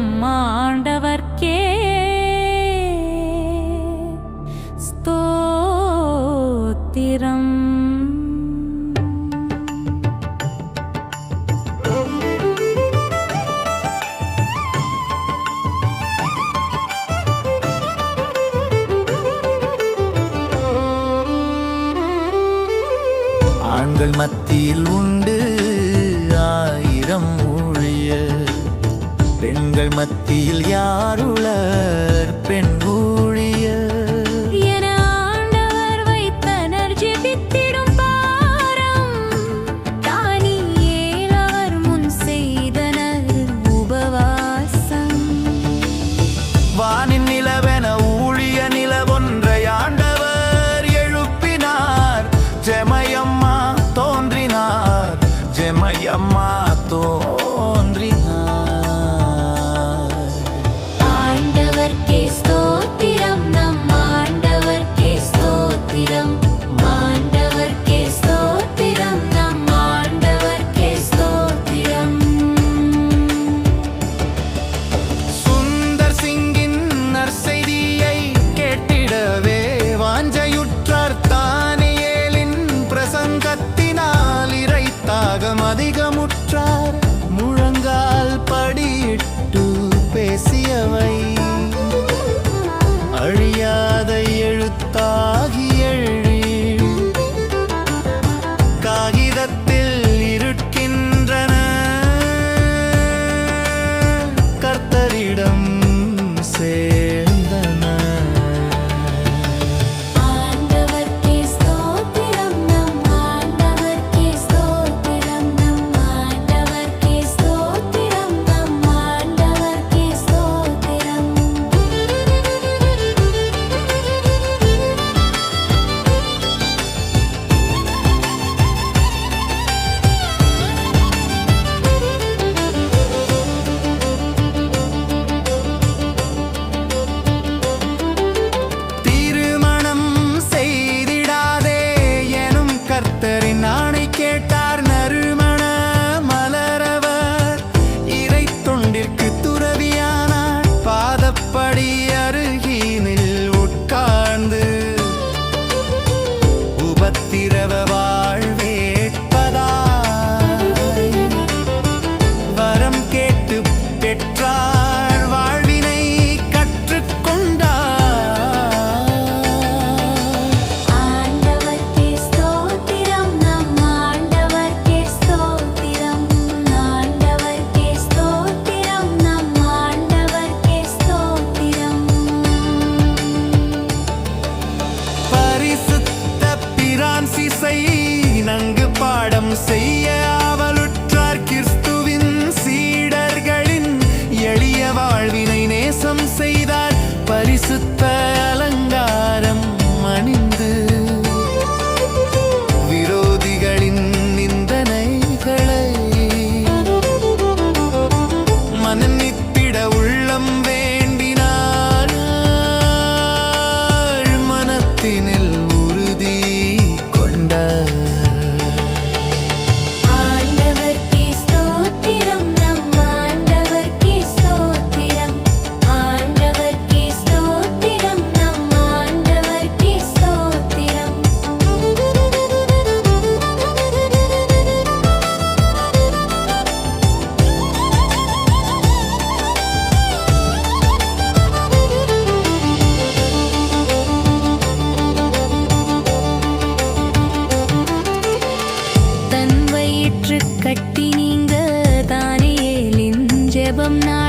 நம் ஆண்டவர்க்கே ஸ்தோத்திரம். ஆண்கள் மத்தியில் உண்டு. பெண்கள் மத்தியில் யாருளர் பெண் ஊழியர். என ஆண்டவர் வைத்தனர் ஜெபித்திடும் பாரம். தானியேல் அவர் முன் செய்தனர் உபவாசம். வானின் நிலவென ஊழிய நிலவொன்றை but not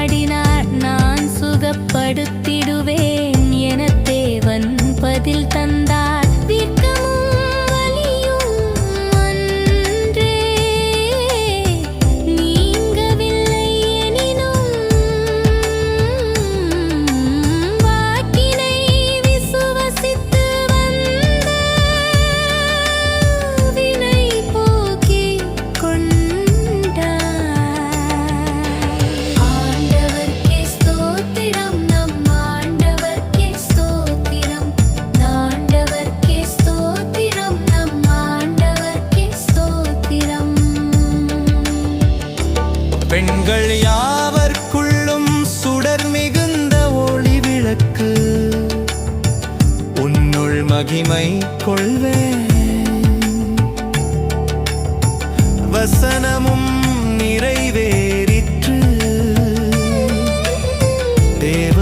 மகிமை கொள்வேன். வசனமும் நிறைவேறிற்று. தேவ